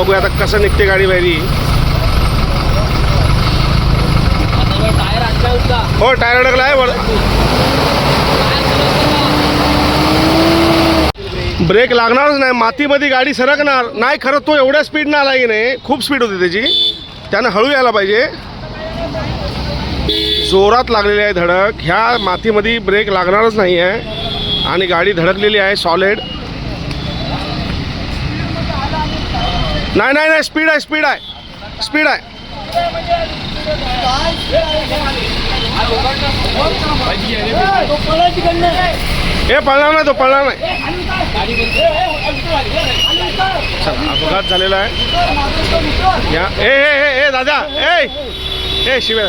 बघूया आता कसं निघते गाडी बाहेरी हो टायर अडकला आहे वर ब्रेक लागणारच नाही. मातीमध्ये गाडी सरकणार. नाही खरं तो एवढ्या स्पीडनं आला की नाही खूप स्पीड होती त्याची. त्यानं हळू यायला पाहिजे. जोरात लागलेली आहे धडक. ह्या मातीमध्ये ब्रेक लागणारच नाही आहे आणि गाडी धडकलेली आहे सॉलिड नाही नाही नाही स्पीड आहे स्पीड आहे. स्पीड आहे. हे पळणार नाही तो पळणार नाही. चला अपघात झालेला आहे. या ए ए ए दादा ए ए शिव्या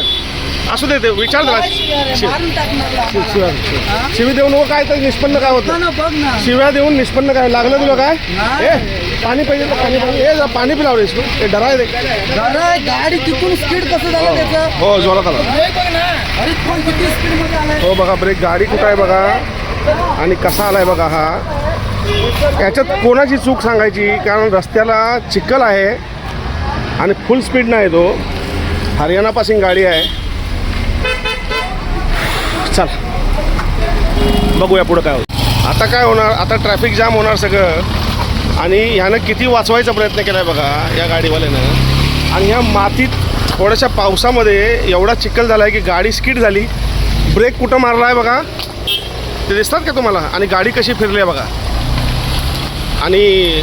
असू दे ते विचार जरा. शिव- शिव- शिव्या शिवी देऊ नको काय तर निष्पन्न काय होतं? शिव्या देऊन निष्पन्न काय? लागलं तुला काय? ए पाणी पाहिजे तर पाणी पाहिजे. जरा पाणी पिलावं रे ए डराय दे गाडी तिथून स्पीड कसं झालं त्याचं? हो जोरात आला. अरे कोण किती स्पीडमध्ये आलाय? हो बघा ब्रेक. गाडी कुठं आहे बघा? आणि कसा आलाय बघा हा? याच्यात कोणाची चूक सांगायची? कारण रस्त्याला चिखल आहे आणि फुल स्पीड नाही तो. हरियाणापासून गाडी आहे. चला. बघूया पुढं काय होतं. आता काय होणार? आता ट्रॅफिक जाम होणार सगळं. आणि ह्यानं किती वाचवायचा प्रयत्न केला आहे बघा या गाडीवाल्यानं. आणि ह्या मातीत थोड्याशा पावसामध्ये एवढा चिखल झाला आहे की गाडी स्किट झाली. ब्रेक कुठं मारला आहे बघा? ते दिसतात का तुम्हाला? आणि गाडी कशी फिरली आहे बघा. आणि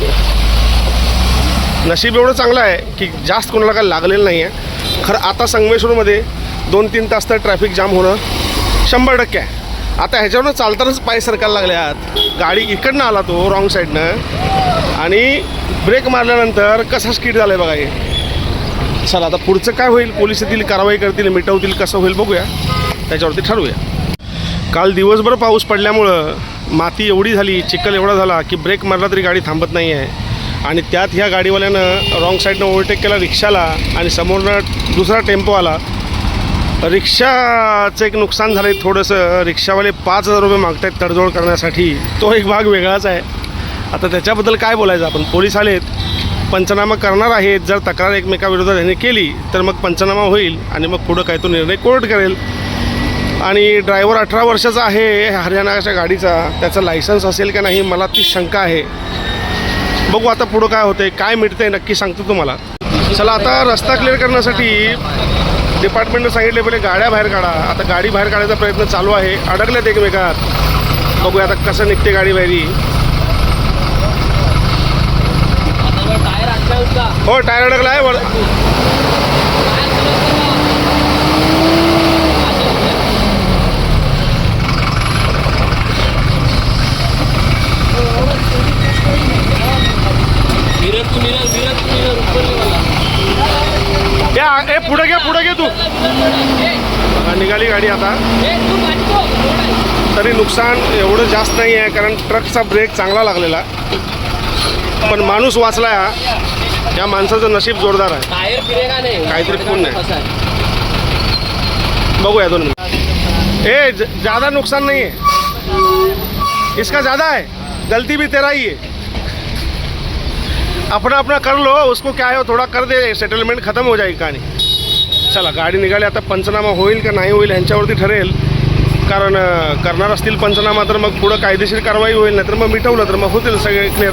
नशीब एवढं चांगलं आहे की जास्त कोणाला काय लागलेलं नाही आहे खरं आता संगमेश्वरमध्ये दोन तीन तास तर ट्रॅफिक जाम होणं शंभर टक्के आहे. आता ह्याच्यावरनं चालतानाच पाय सरकायला लागले आहात गाडी इकडनं आला तो रॉंग साईडनं आणि ब्रेक मारल्यानंतर कसा स्किट झाला आहे बघा हे. चला आता पुढचं काय होईल? पोलीस येतील कारवाई करतील मिटवतील कसं होईल बघूया. त्याच्यावरती ठरवूया. काल दिवसभर पाऊस पडल्यामुळं माती एवढी झाली चिखल एवढा झाला की ब्रेक मारला तरी गाडी थांबत नाही आहे आणि त्यात ह्या गाडीवाल्यानं रॉंग साईडनं ओव्हरटेक केला रिक्षाला आणि समोरनं दुसरा टेम्पो आला. रिक्षाचं एक नुकसान झालं आहे थोडंसं रिक्षावाले पाच हजार रुपये मागत आहेत तडजोड करण्यासाठी. तो एक भाग वेगळाच आहे. आता त्याच्याबद्दल काय बोलायचं? आपण पोलीस आलेत. पंचनामा करणार आहेत. जर तक्रार एकमेकाविरोधात ह्याने केली तर मग पंचनामा होईल आणि मग पुढं काय तो निर्णय कोर्ट करेल. आणि ड्रायव्हर अठरा वर्षाचा आहे हरियाणाच्या गाडीचा. त्याचा लायसन्स असेल का नाही मला ती शंका आहे. बघू आता पुढं काय होतंय काय मिळतं आहे नक्की सांगतो तुम्हाला. चला आता रस्ता क्लिअर करण्यासाठी डिपार्टमेंटनं सांगितले पहिले गाड्या बाहेर काढा. आता गाडी बाहेर काढायचा प्रयत्न चालू आहे. अडकल्यात एकमेकात. बघूया आता कसं निघते गाडी बाहेरी. टायर हो टायर अडकला आहे ए, पुढे घे पुढे घे तू. बघा, निघाली गाडी आता. आहे. तरी नुकसान एवढं जास्त नाही आहे कारण ट्रकचा ब्रेक चांगला लागलेला. पण माणूस वाचला हा. या माणसाचं नशीब जोरदार आहे. काहीतरी खून नाही. बघूया दोन मिनट. ए ज़्यादा नुकसान नहीं है इसका ज़्यादा है गलती भी तेरा ही है. अपना अपना कर लो उसको क्या है थोड़ा कर दे सेटलमेंट खत्म हो जाएगी कहाणी चला गाडी निघाली आता पंचनामा होईल का नाही होईल ह्यांच्यावरती ठरेल. कारण करणार असतील पंचनामा तर मग पुढं कायदेशीर कारवाई होईल नाही तर मग मिटवलं तर मग होतील सगळे क्लिअर